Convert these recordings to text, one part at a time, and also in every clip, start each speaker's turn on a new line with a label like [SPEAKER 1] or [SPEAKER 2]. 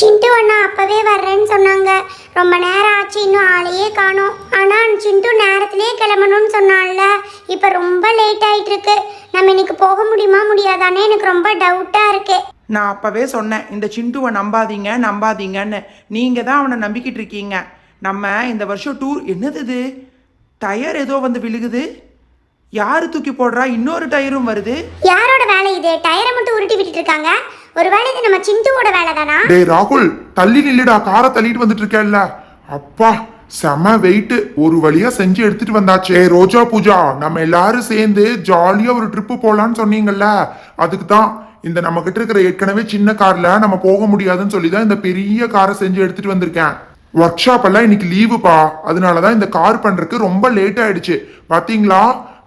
[SPEAKER 1] சிண்டு அண்ணா அப்பவே வர்றேன்னு சொன்னாங்க. ரொம்ப நேரம் ஆச்சு இன்னும் ஆளையே காணோம். ஆனால் சிண்டு நேரத்திலே கிளம்பணும்னு சொன்னான்ல இப்போ ரொம்ப லேட் ஆயிட்டு இருக்கு நம்ம இன்னைக்கு போக முடியுமா முடியாதானே எனக்கு ரொம்ப டவுட்டாக இருக்கு.
[SPEAKER 2] நான் அப்பவே சொன்னேன் இந்த சிண்டுவை நம்பாதீங்க நம்பாதீங்கன்னு. நீங்கள் தான் அவனை நம்பிக்கிட்டு இருக்கீங்க. நம்ம இந்த வருஷம் டூர் என்னது இது? டயர் ஏதோ வந்து விழுகுது. யாரு தூக்கி போடுறா? இன்னொரு டயரும் வருது.
[SPEAKER 1] யாரோட வேலை இது? டயரை மட்டும் உருட்டி விட்டுட்டு இருக்காங்க. ஒருவேளை இது நம்ம சிண்டுவோட வேலை தானா?
[SPEAKER 3] டேய் ராகுல் தள்ளி நில்லுடா. காரை தள்ளிட்டு வந்துட்டு இருக்கேல்ல அப்பா செம வெயிட் ஒரு வழியா செஞ்சு எடுத்துட்டு வந்தாச்சே. ரோஜா பூஜா நம்ம எல்லாரும் சேர்ந்து ஜாலியா ஒரு ட்ரிப்பு போலான்னு சொன்னீங்கல்ல. அதுக்கு தான் இந்த நம்ம கிட்ட இருக்கிற ஏற்கனவே சின்ன கார்ல நம்ம போக முடியாதுன்னு சொல்லி தான் இந்த பெரிய காரை செஞ்சு எடுத்துட்டு வந்திருக்கேன். ஒர்க் ஷாப் எல்லாம் இன்னைக்கு லீவுப்பா அதனாலதான் இந்த கார் பண்றதுக்கு ரொம்ப லேட் ஆயிடுச்சு. பாத்தீங்களா?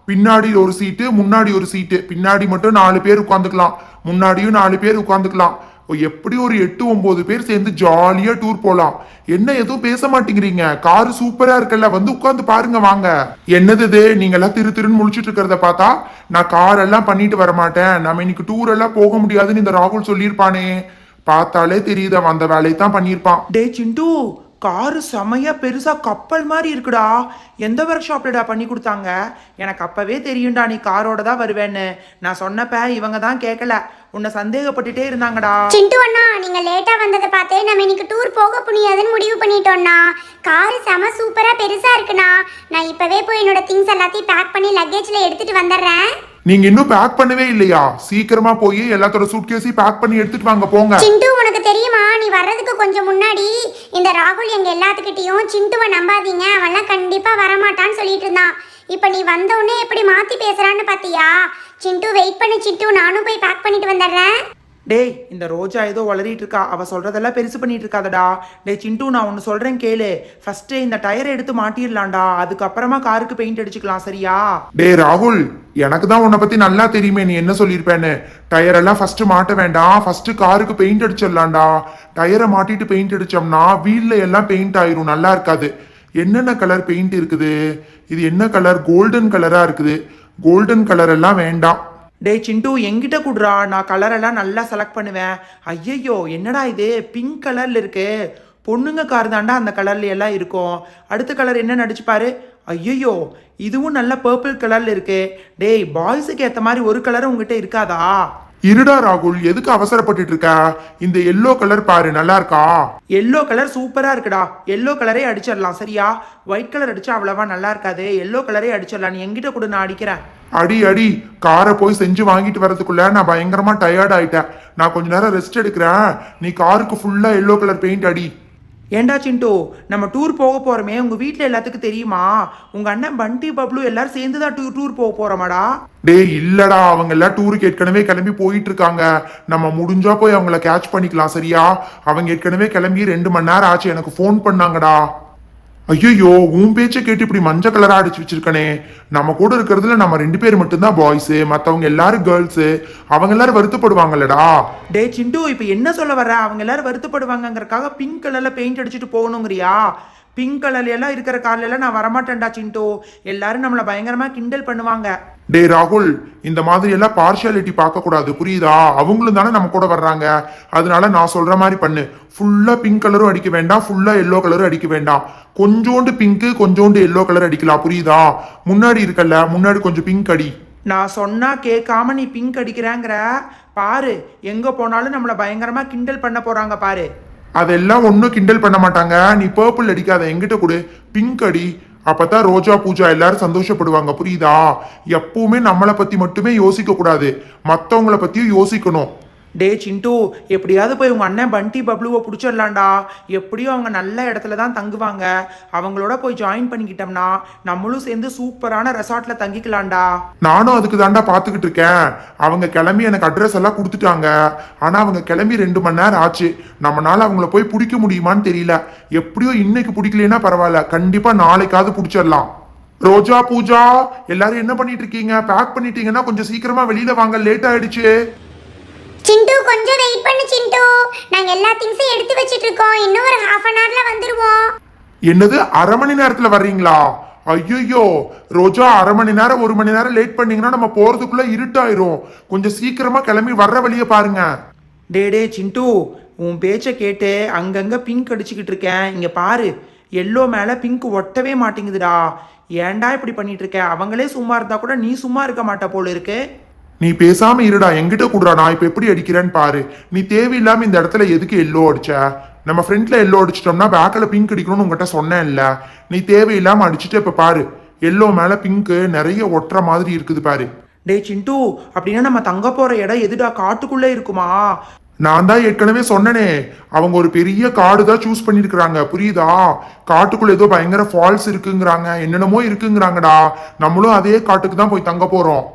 [SPEAKER 3] பின்னாடி ஒரு சீட்டு முன்னாடி ஒரு சீட்டு பின்னாடி மட்டும் நாலு பேர் உட்காந்துக்கலாம் முன்னாடியும் நாலு பேர் உட்காந்துக்கலாம் எப்படி ஒரு எட்டு ஒன்பது பேர் சேர்ந்து ஜாலியா டூர் போலாம். என்ன எதுவும் பேச மாட்டேங்கிறீங்க. கார் சூப்பரா இருக்குல்ல. வந்து உட்காந்து பாருங்க வாங்க. என்னது இது? நீங்க எல்லாம் திரு திருன்னு முழிச்சிட்டு இருக்கிறத பார்த்தா நான் கார் எல்லாம் பண்ணிட்டு வர மாட்டேன். நம்ம இன்னைக்கு டூர் எல்லாம் போக முடியாதுன்னு இந்த ராகுல் சொல்லியிருப்பானே. பார்த்தாலே தெரியுது அவன் அந்த வேலையை தான் பண்ணியிருப்பான்.
[SPEAKER 2] டே சிண்டு. காரு செமையா பெருசா கப்பல் மாதிரி இருக்குடா. எந்த ஒர்க் ஷாப்லடா பண்ணி கொடுத்தாங்க? எனக்கு அப்பவே தெரியும்டா நீ காரோட தான் வருவேன்னு. நான் சொன்னப்ப இவங்க தான் கேட்கல உன்னை சந்தேகப்பட்டுட்டே இருந்தாங்கடா.
[SPEAKER 1] சிண்டு அண்ணா நீங்க லேட்டா வந்ததை பார்த்து நம்ம இன்னைக்கு டூர் போக முடியாதுன்னு முடிவு பண்ணிட்டோம்னா. கார் செம சூப்பரா பெருசா இருக்குண்ணா. நான் இப்பவே போய் என்னோட திங்ஸ் எல்லாத்தையும் பேக் பண்ணி லக்கேஜ்ல எடுத்துட்டு வந்துடுறேன்.
[SPEAKER 3] நீங்க இன்னும் பேக் பண்ணவே இல்லையா? சீக்கிரமா போய் எல்லாத்தோட சூட்கேஸையும் பேக் பண்ணி எடுத்துட்டு வாங்க போங்க.
[SPEAKER 1] சிண்டு உனக்கு தெரியுமா? நீ வர்றதுக்கு கொஞ்சம் முன்னாடி இந்த ராகுல் எங்க எல்லாத்துக்கிட்டையும் சிண்டுவை நம்பாதீங்க. அவன்லாம் கண்டிப்பா வரமாட்டான்னு சொல்லிட்டு இருந்தான். இப்போ நீ வந்த உடனே எப்படி மாத்தி பேசுறான்னு பாத்தியா? சிண்டு வெயிட் பண்ணி சிண்டு. நானும் போய் பேக் பண்ணிட்டு வந்துடுறேன்.
[SPEAKER 2] டேய் இந்த ரோஜா ஏதோ வளரிட்டு இருக்கா? அவ சொல்றதெல்லாம் பெருசு பண்ணிட்டு இருக்காதடா. டேய் சிண்டு நான் ஒன்று சொல்றேன் கேளு. ஃபர்ஸ்ட் இந்த டயரை எடுத்து மாட்டிடலாம்டா. அதுக்கப்புறமா காருக்கு பெயிண்ட் அடிச்சுக்கலாம் சரியா?
[SPEAKER 3] டே ராகுல் எனக்கு தான் உன்னை பத்தி நல்லா தெரியுமே. நீ என்ன சொல்லியிருப்பேன்னு? டயர் எல்லாம் ஃபர்ஸ்ட் மாட்ட வேண்டாம். ஃபர்ஸ்ட் காருக்கு பெயிண்ட் அடிச்சிடலாம்டா. டயரை மாட்டிட்டு பெயிண்ட் அடிச்சோம்னா வீல்ல எல்லாம் பெயிண்ட் ஆயிரும். நல்லா இருக்காது. என்னென்ன கலர் பெயிண்ட் இருக்குது? இது என்ன கலர் கோல்டன் கலரா இருக்குது. கோல்டன் கலர் எல்லாம் வேண்டாம்.
[SPEAKER 2] டேய் சிண்டு எங்கிட்ட குடுறா. நான் கலரெல்லாம் நல்லா செலக்ட் பண்ணுவேன். ஐயையோ என்னடா இது? பிங்க் கலரில் இருக்கு. பொண்ணுங்க கார் தாண்டா அந்த கலர்ல எல்லாம் இருக்கும். அடுத்த கலர் என்ன நடிச்சுப்பாரு ஐயையோ இதுவும் நல்ல பர்பிள் கலரில் இருக்கு. டேய் பாய்ஸுக்கு ஏற்ற மாதிரி ஒரு கலர் உங்ககிட்ட இருக்காதா?
[SPEAKER 3] இருடா ராகுல் எதுக்கு அவசரப்பட்டுட்டு இருக்க இந்த எல்லோ கலர் பாரு நல்லா இருக்கா
[SPEAKER 2] எல்லோ கலர் சூப்பரா இருக்குடா. எல்லோ கலரே அடிச்சிடலாம் சரியா? ஒயிட் கலர் அடிச்சா அவ்வளவா நல்லா இருக்காது எல்லோ கலரே அடிச்சிடலாம். நீ எங்கிட்ட கொடு நான் அடிக்கிறேன்.
[SPEAKER 3] அடி அடி. காரை போய் செஞ்சு வாங்கிட்டு வரதுக்குள்ள நான் பயங்கரமா டயர்ட் ஆயிட்டேன். நான் கொஞ்ச நேரம் ரெஸ்ட் எடுக்கிறேன். நீ காருக்கு ஃபுல்லா எல்லோ கலர் பெயிண்ட் அடி.
[SPEAKER 2] ஏண்டா சிண்டோ? நம்ம டூர் போக போகிறோமே உங்கள் வீட்டில் எல்லாத்துக்கும் தெரியுமா? உங்கள் அண்ணன் பண்டி பப்ளு எல்லாரும் சேர்ந்து தான் டூர் டூர் போக போகிறோமாடா
[SPEAKER 3] டேய் இல்லடா அவங்க எல்லாம் டூருக்கு ஏற்கனவே கிளம்பி போயிட்டு இருக்காங்க நம்ம முடிஞ்சா போய் அவங்கள கேட்ச் பண்ணிக்கலாம் சரியா? அவங்க ஏற்கனவே கிளம்பி ரெண்டு மணி நேரம் ஆச்சு எனக்கு ஃபோன் பண்ணாங்கடா. ஐயோ உன் பேச்சை கேட்டு இப்படி மஞ்சள் கலராக அடிச்சு வச்சிருக்கனே. நம்ம கூட இருக்கிறதுல நம்ம ரெண்டு பேர் மட்டும்தான் பாய்ஸு மற்றவங்க எல்லாரும் கேர்ள்ஸு அவங்க எல்லாரும் வருத்தப்படுவாங்கல்லடா.
[SPEAKER 2] டேய் சிண்டு இப்போ என்ன சொல்ல வர அவங்க எல்லாரும் வருத்தப்படுவாங்கங்கறக்காக பிங்க் கலரில் பெயிண்ட் அடிச்சுட்டு போகணுங்கிறியா? பிங்க் கலர்ல எல்லாம் இருக்கிற கார்ல எல்லாம் நான் வரமாட்டேன்டா சிண்டு. எல்லாரும் நம்மள பயங்கரமா கிண்டல் பண்ணுவாங்க.
[SPEAKER 3] டே ராகுல் இந்த மாதிரி எல்லாம் பார்ஷியாலிட்டி பார்க்க கூடாது புரியுதா? அவங்களும் தானே நம்ம கூட வர்றாங்க. அதனால நான் சொல்ற மாதிரி பண்ணு. ஃபுல்லா பிங்க் கலரும் அடிக்க வேண்டாம். ஃபுல்லா எல்லோ கலரும் அடிக்க வேண்டாம். கொஞ்சோண்டு பிங்க் கொஞ்சோண்டு எல்லோ கலர் அடிக்கலாம். புரியுதா? முன்னாடி இருக்கல்ல முன்னாடி கொஞ்சம் பிங்க் அடி.
[SPEAKER 2] நான் சொன்னா கேட்காம நீ பிங்க் அடிக்கிறேங்கிற. பாரு எங்க போனாலும் நம்மள பயங்கரமா கிண்டல் பண்ண போறாங்க பாரு.
[SPEAKER 3] அதெல்லாம் ஒன்றும் கிண்டல் பண்ண மாட்டாங்க. நீ பர்பிள் அடிக்காத எங்கிட்ட கொடு. பிங்க் அடி. அப்பதான் ரோஜா பூஜா எல்லாரும் சந்தோஷப்படுவாங்க. புரியுதா? எப்பவுமே நம்மளை பத்தி மட்டுமே யோசிக்க கூடாது. மத்தவங்கள பத்தியும் யோசிக்கணும்.
[SPEAKER 2] டே சிண்டு எப்படியாவது போய் உங்கள் அண்ணன் பண்டி பப்ளுவை பிடிச்சிடலாம்டா. எப்படியும் அவங்க நல்ல இடத்துல தான் தங்குவாங்க. அவங்களோட போய் ஜாயின் பண்ணிக்கிட்டோம்னா நம்மளும் சேர்ந்து சூப்பரான ரெசார்ட்ல தங்கிக்கலாம்டா.
[SPEAKER 3] நானும் அதுக்கு தாண்டா பார்த்துக்கிட்டு இருக்கேன். அவங்க கிளம்பி எனக்கு அட்ரஸ் எல்லாம் கொடுத்துட்டாங்க. ஆனால் அவங்க கிளம்பி ரெண்டு மணி நேரம் ஆச்சு. நம்மளால அவங்கள போய் பிடிக்க முடியுமான்னு தெரியல. எப்படியோ இன்னைக்கு பிடிக்கலன்னா பரவாயில்ல. கண்டிப்பாக நாளைக்காவது பிடிச்சிடலாம். ரோஜா பூஜா எல்லாரும் என்ன பண்ணிட்டு இருக்கீங்க? பேக் பண்ணிட்டீங்கன்னா கொஞ்சம் சீக்கிரமா வெளியில வாங்க. லேட் ஆயிடுச்சு.
[SPEAKER 1] சிண்டு கொஞ்சம் வெயிட் பண்ணு சிண்டு. நாங்க எல்லா திங்ஸையும் எடுத்து வச்சிட்டு இருக்கோம் இன்னும் ஒரு ஹாஃப் அன் ஹவர்ல வந்துருவோம்.
[SPEAKER 3] என்னது அரை மணி நேரத்துல வர்றீங்களா? ஐயோ ரோஜா அரை மணி நேரம் ஒரு மணி நேரம் லேட் பண்ணீங்கன்னா நம்ம போறதுக்குள்ள இருட்டாயிரும். கொஞ்சம் சீக்கிரமா கிளம்பி வர்ற வழிய பாருங்க.
[SPEAKER 2] டே டே சிண்டு உன் பேச்சை கேட்டு அங்கங்கே பிங்க் அடிச்சுக்கிட்டு இருக்கேன். இங்கே பாரு எல்லோ மேலே பிங்க் ஒட்டவே மாட்டேங்குதுடா. ஏன்டா இப்படி பண்ணிட்டு இருக்க? அவங்களே சும்மா இருந்தா கூட நீ சும்மா இருக்க மாட்ட போல இருக்கு.
[SPEAKER 3] நீ பேசாம இருடா என்கிட்ட குடுறா நான் இப்ப எப்படி அடிக்கிறேன்னு பாரு. நீ தேவையில்லாம இந்த இடத்துல எதுக்கு எல்லோ அடிச்ச? நம்ம ஃப்ரண்ட்ல எல்லோ அடிச்சிட்டோம்னா பேக்கில் பிங்க் அடிக்கணும்னு உங்ககிட்ட சொன்னேன்ல. நீ தேவையில்லாம அடிச்சுட்டு இப்ப பாரு. எல்லோ மேல பிங்க் நிறைய ஒட்டுற மாதிரி இருக்குது பாரு.
[SPEAKER 2] டேய் சிண்டு அப்படின்னா நம்ம தங்க போற இடம் எதுடா? காட்டுக்குள்ளே இருக்குமா?
[SPEAKER 3] நான் தான் ஏற்கனவே சொன்னனே அவங்க ஒரு பெரிய காடு தான் சூஸ் பண்ணிருக்கிறாங்க. புரியுதா? காட்டுக்குள்ள ஏதோ பயங்கர ஃபால்ஸ் இருக்குங்கிறாங்க. என்னென்னமோ இருக்குங்கிறாங்கடா. நம்மளும் அதே காட்டுக்கு தான் போய் தங்க போறோம்.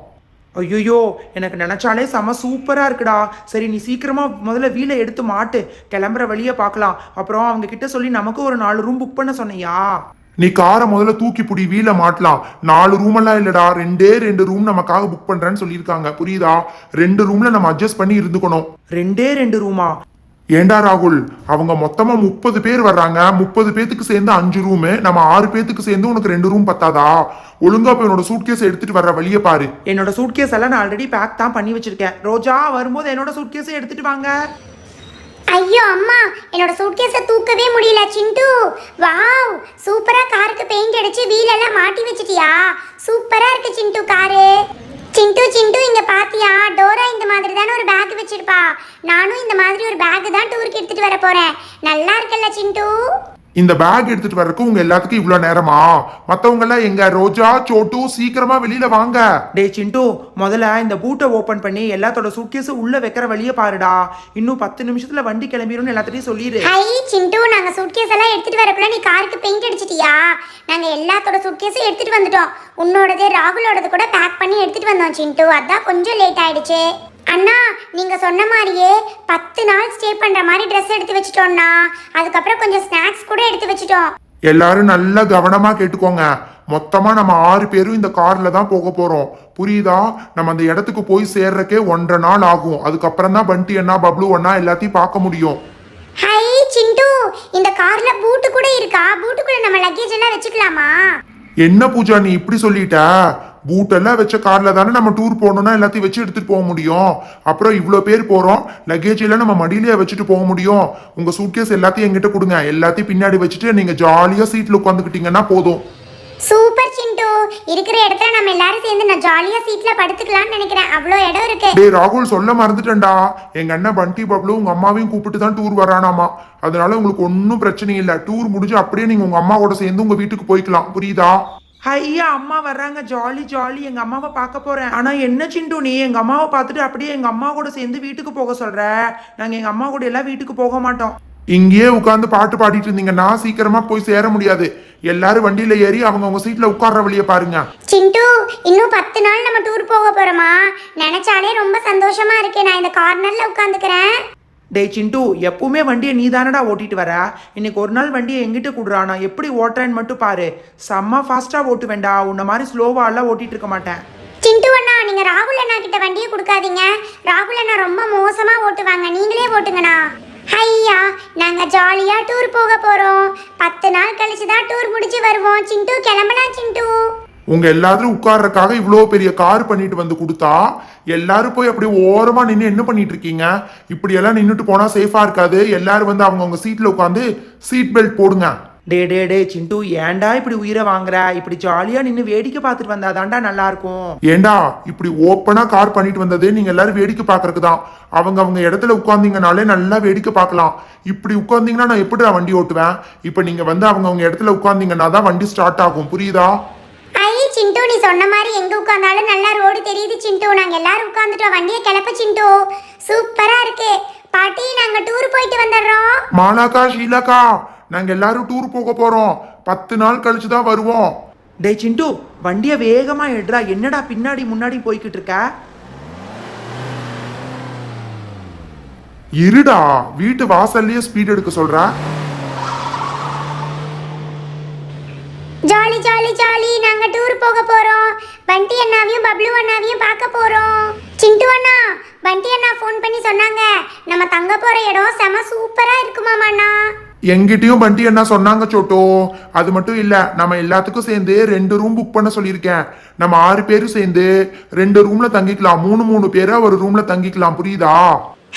[SPEAKER 2] ஐயோ எனக்கு நினைச்சாலே செம சூப்பரா இருக்குடா. சரி நீ சீக்கிரமா முதல்ல வீலை எடுத்து மாட்டு. கிளம்புற வழியை பார்க்கலாம். அப்புறம் அவங்க கிட்ட சொல்லி நமக்கு ஒரு நாலு ரூம் புக் பண்ண சொன்னியா?
[SPEAKER 3] நீ காரை முதல்ல தூக்கி புடி வீல மாட்டலாம். நாலு ரூம் எல்லாம் இல்லடா. ரெண்டே ரெண்டு ரூம் நமக்காக புக் பண்றேன்னு சொல்லியிருக்காங்க. புரியுதா? ரெண்டு ரூம்ல நம்ம அட்ஜஸ்ட் பண்ணி இருந்துக்கணும்.
[SPEAKER 2] ரெண்டே ரெண்டு ரூமா
[SPEAKER 3] ஏண்டா ராகுல்? அவங்க மொத்தமா முப்பது பேர் வர்றாங்க. முப்பது பேத்துக்கு சேர்ந்து அஞ்சு ரூமு நம்ம ஆறு பேத்துக்கு சேர்ந்து உனக்கு ரெண்டு ரூம் பத்தாதா? ஒழுங்கா போய் என்னோட சூட்கேஸ் எடுத்துட்டு வர்ற வழிய பாரு.
[SPEAKER 2] என்னோட சூட்கேஸ் எல்லாம் நான் ஆல்ரெடி பேக் தான் பண்ணி வச்சிருக்கேன். ரோஜா வரும்போது என்னோட சூட்கேஸை எடுத்துட்டு வாங்க.
[SPEAKER 1] ஐயோ அம்மா என்னோட சூட்கேஸை தூக்கவே முடியல சிண்டு. வாவ் சூப்பரா காருக்கு பெயிண்ட் அடிச்சு வீலெல்லாம் மாட்டி வச்சிட்டியா? சூப்பரா இருக்கு சிண்டு காரு. சிண்டு சிண்டு இங்க பாத்தியா? டோரா இந்த மாதிரி தானே ஒரு பேக் வச்சிருப்பா. நானும் இந்த மாதிரி ஒரு பேக் தான் டூருக்கு எடுத்துட்டு வர போறேன். நல்லா இருக்குல்ல சிண்டு?
[SPEAKER 3] இந்த பேக் எடுத்துட்டு வர்றதுக்கு உங்க எல்லாத்துக்கும் இவ்வளவு நேரமா? மத்தவங்க எல்லாம் எங்க? ரோஜா சோட்டு சீக்கிரமா வெளியில வாங்க.
[SPEAKER 2] டேய் சிண்டு முதல்ல இந்த பூட்டை ஓபன் பண்ணி எல்லாத்தோட சூட்கேஸை உள்ள வைக்கிற வழியை பாருடா. இன்னும் பத்து நிமிஷத்துல வண்டி கிளம்பிடும்னு எல்லாத்தையும் சொல்லிடு.
[SPEAKER 1] ஹை சிண்டு நாங்க சூட்கேஸ் எல்லாம் எடுத்துட்டு வரக்குள்ள நீ காருக்கு பெயிண்ட் அடிச்சிட்டியா? நாங்க எல்லாத்தோட சூட்கேஸும் எடுத்துட்டு வந்துட்டோம். உன்னோடது ராகுலோடது கூட பேக் பண்ணி எடுத்துட்டு வந்தோம் சிண்டு. அதான் கொஞ்சம் லேட் ஆயிடுச்சு. அண்ணா நீங்க சொன்ன மாதிரியே பத்து நாள் ஸ்டே பண்ற மாதிரி ட்ரெஸ் எடுத்து வச்சிட்டோம்னா அதுக்கப்புறம் கொஞ்சம் ஸ்நாக்ஸ் கூட எடுத்து வச்சிட்டோம்.
[SPEAKER 3] எல்லாரும் நல்லா கவனமா கேட்டுக்கோங்க. மொத்தமா நம்ம ஆறு பேரும் இந்த கார்ல தான் போக போறோம். புரியுதா? நம்ம அந்த இடத்துக்கு போய் சேர்றக்கே ஒன்றரை நாள் ஆகும். அதுக்கப்புறம் தான் பண்டி அண்ணா பப்ளு அண்ணா எல்லாத்தையும் பார்க்க முடியும்.
[SPEAKER 1] ஹை சிண்டு. இந்த கார்ல பூட்டு கூட இருக்கா? பூட்டுக்குள்ள நம்ம லக்கேஜ் எல்லாம் வச்சுக்கலாமா?
[SPEAKER 3] என்ன பூஜா நீ இப்படி சொல்லிட்ட? பூட்டெல்லாம் வச்ச கார்ல தானே நம்ம டூர் போகணும்னா எல்லாத்தையும் வச்சு எடுத்துட்டு போக முடியும். அப்புறம் இவ்வளோ பேர் போறோம் லக்கேஜ் எல்லாம் நம்ம மடியிலேயே வச்சுட்டு போக முடியும். உங்க சூட்கேஸ் எல்லாத்தையும் எங்கிட்ட கொடுங்க. எல்லாத்தையும் பின்னாடி வச்சுட்டு நீங்க ஜாலியா சீட்ல உட்காந்துக்கிட்டீங்கன்னா போதும்.
[SPEAKER 1] சூப்பர் சிண்டு. இருக்கிற இடத்துல நம்ம எல்லாரும் சேர்ந்து நான் ஜாலியா சீட்ல படுத்துக்கலாம்னு நினைக்கிறேன். அவ்வளோ இடம் இருக்கு.
[SPEAKER 3] டேய் ராகுல் சொல்ல மறந்துட்டேன்டா. எங்க அண்ணன் பண்டி பப்ளு உங்க அம்மாவையும் கூப்பிட்டு தான் டூர் வரானாமா. அதனால உங்களுக்கு ஒன்றும் பிரச்சனை இல்லை. டூர் முடிஞ்சு அப்படியே நீங்க உங்க அம்மா கூட சேர்ந்து உங்க வீட்டுக்கு போய்க்கலாம். புரியுதா?
[SPEAKER 2] ஐயா அம்மா வர்றாங்க. Jolly jolly. எங்க அம்மாவை பார்க்க போறேன். ஆனா என்ன சிண்டு நீ? எங்க அம்மாவை பார்த்துட்டு அப்படியே எங்க அம்மா கூட சேர்ந்து வீட்டுக்கு போக சொல்ற? நாங்க எங்க அம்மா கூட எல்லாம் வீட்டுக்கு போக மாட்டோம்.
[SPEAKER 3] இங்கேயே உட்காந்து பாட்டு பாடிட்டு இருந்தீங்கன்னா சீக்கிரமா போய் சேர முடியாது. எல்லாரும் வண்டியில ஏறி அவங்க உங்க சீட்ல உட்கார்ற வழியை பாருங்க.
[SPEAKER 1] சிண்டு இன்னும் பத்து நாள் நம்ம டூர் போக போறோமா? நினைச்சாலே ரொம்ப சந்தோஷமா இருக்கு. நான் இந்த கார்னர்ல உட்காந்துக்கிறேன்
[SPEAKER 2] டேய் சிண்டு எப்பவுமே வண்டியை நீ தானடா ஓட்டிட்டு வர? இன்னைக்கு ஒரு நாள் வண்டியை எங்கிட்ட கொடுறா? நான் எப்படி ஓட்டுறேன்னு மட்டும் பாரு. செம்ம ஃபாஸ்டா ஓட்டுவேன்டா. உன்ன மாதிரி ஸ்லோவா எல்லாம் ஓட்டிட்டு இருக்க மாட்டேன்.
[SPEAKER 1] சிண்டு அண்ணா நீங்க ராகுல் அண்ணா கிட்ட வண்டியை கொடுக்காதீங்க. ராகுல் அண்ணா ரொம்ப மோசமா ஓட்டுவாங்க. நீங்களே ஓட்டுங்கண்ணா. ஐயா நாங்க ஜாலியா டூர் போக போறோம். பத்து நாள் கழிச்சு தான் டூர் முடிச்சு வருவோம். சிண்டு கிளம்பலாம் சிண்டு.
[SPEAKER 3] உங்க எல்லாரும் உட்கார்றதுக்காக இவ்வளோ பெரிய கார் பண்ணிட்டு வந்து கொடுத்தா எல்லாரும் போய் அப்படியே ஓரமா நின்று என்ன பண்ணிட்டு இருக்கீங்க? இப்படி எல்லாம் நின்றுட்டு போனா சேஃபா இருக்காது. எல்லாரும் வந்து அவங்க உங்க சீட்ல உட்காந்து சீட் பெல்ட் போடுங்க.
[SPEAKER 2] டே டே டே சிண்டு ஏன்டா இப்படி உயிரை வாங்குற? இப்படி ஜாலியா நின்று வேடிக்கை பார்த்துட்டு வந்தாதான்டா நல்லா இருக்கும்.
[SPEAKER 3] ஏண்டா இப்படி ஓப்பனா கார் பண்ணிட்டு வந்தது? நீங்க எல்லாரும் வேடிக்கை பார்க்கறதுக்கு தான். அவங்க அவங்க இடத்துல உட்கார்ந்தீங்கனாலே நல்லா வேடிக்கை பார்க்கலாம். இப்படி உட்கார்ந்தீங்கன்னா நான் எப்படி வண்டி ஓட்டுவேன்? இப்போ நீங்க வந்து அவங்க அவங்க இடத்துல உட்கார்ந்தீங்கன்னா தான் வண்டி ஸ்டார்ட் ஆகும். புரியுதா?
[SPEAKER 1] சிண்டு நீ சொன்ன மாதிரி எங்க உட்கார்ந்தாலும் நல்லா ரோடு தெரியுது சிண்டு. நாங்க எல்லாரும் உட்கார்ந்துட்டோம். வண்டியை கிளப்ப சிண்டு. சூப்பரா இருக்கு. பாட்டி நாங்க டூர் போயிட்டு வந்துடுறோம்.
[SPEAKER 3] மாலாக்கா ஷீலாக்கா நாங்க எல்லாரும் டூர் போக போறோம். பத்து நாள் கழிச்சு தான் வருவோம்.
[SPEAKER 2] டேய் சிண்டு வண்டியை வேகமா எடுறா. என்னடா பின்னாடி முன்னாடி போய்கிட்டு இருக்க?
[SPEAKER 3] இருடா. வீட்டு வாசல்லயே ஸ்பீட் எடுக்க சொல்றேன்
[SPEAKER 1] ஜாலி ஜாலி ஜாலி நாங்க டூர் போக போறோம். பண்டி அண்ணாவையும் பப்ளு அண்ணாவையும் பார்க்க போறோம். சிண்டு அண்ணா பண்டி அண்ணா ஃபோன் பண்ணி சொன்னாங்க. நம்ம தங்க போற இடம் செம சூப்பரா இருக்குமாமா அண்ணா.
[SPEAKER 3] எங்கிட்டயும் பண்டி என்ன சொன்னாங்க சோட்டோ. அது மட்டும் இல்ல நம்ம எல்லாத்துக்கும் சேர்ந்து ரெண்டு ரூம் புக் பண்ண சொல்லியிருக்கேன். நம்ம ஆறு பேரும் சேர்ந்து ரெண்டு ரூம்ல தங்கிக்கலாம். மூணு மூணு பேரா ஒரு ரூம்ல தங்கிக்கலாம். புரியுதா?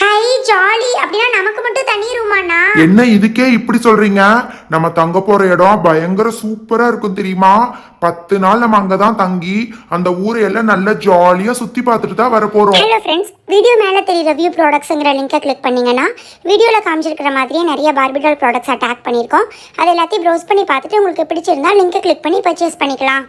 [SPEAKER 1] ஹை ஜாலி அப்படின்னா நமக்கு மட்டும் தனி ரூமாண்ணா
[SPEAKER 3] என்ன இதுக்கே இப்படி சொல்றீங்க? நம்ம தங்க போற இடம் பயங்கர சூப்பரா இருக்கும் தெரியுமா? பத்து நாள் நம்ம அங்கதான் தங்கி அந்த ஊரை எல்லாம் நல்லா ஜாலியா சுத்தி பார்த்துட்டு தான் வர போறோம்.
[SPEAKER 1] ஹலோ ஃப்ரெண்ட்ஸ் வீடியோ மேலே தெரியுற வியூ ப்ராடக்ட்ஸுங்கிற லிங்கை கிளிக் பண்ணீங்கன்னா வீடியோவில் காமிச்சிருக்கிற மாதிரியே நிறைய பார்பிடால் ப்ராடக்ட்ஸ் அட்டாக் பண்ணியிருக்கோம். அது எல்லாத்தையும் ப்ரௌஸ் பண்ணி பார்த்துட்டு உங்களுக்கு பிடிச்சிருந்தா லிங்கை கிளிக் பண்ணி பர்ச்சேஸ் பண்ணிக்கலாம்.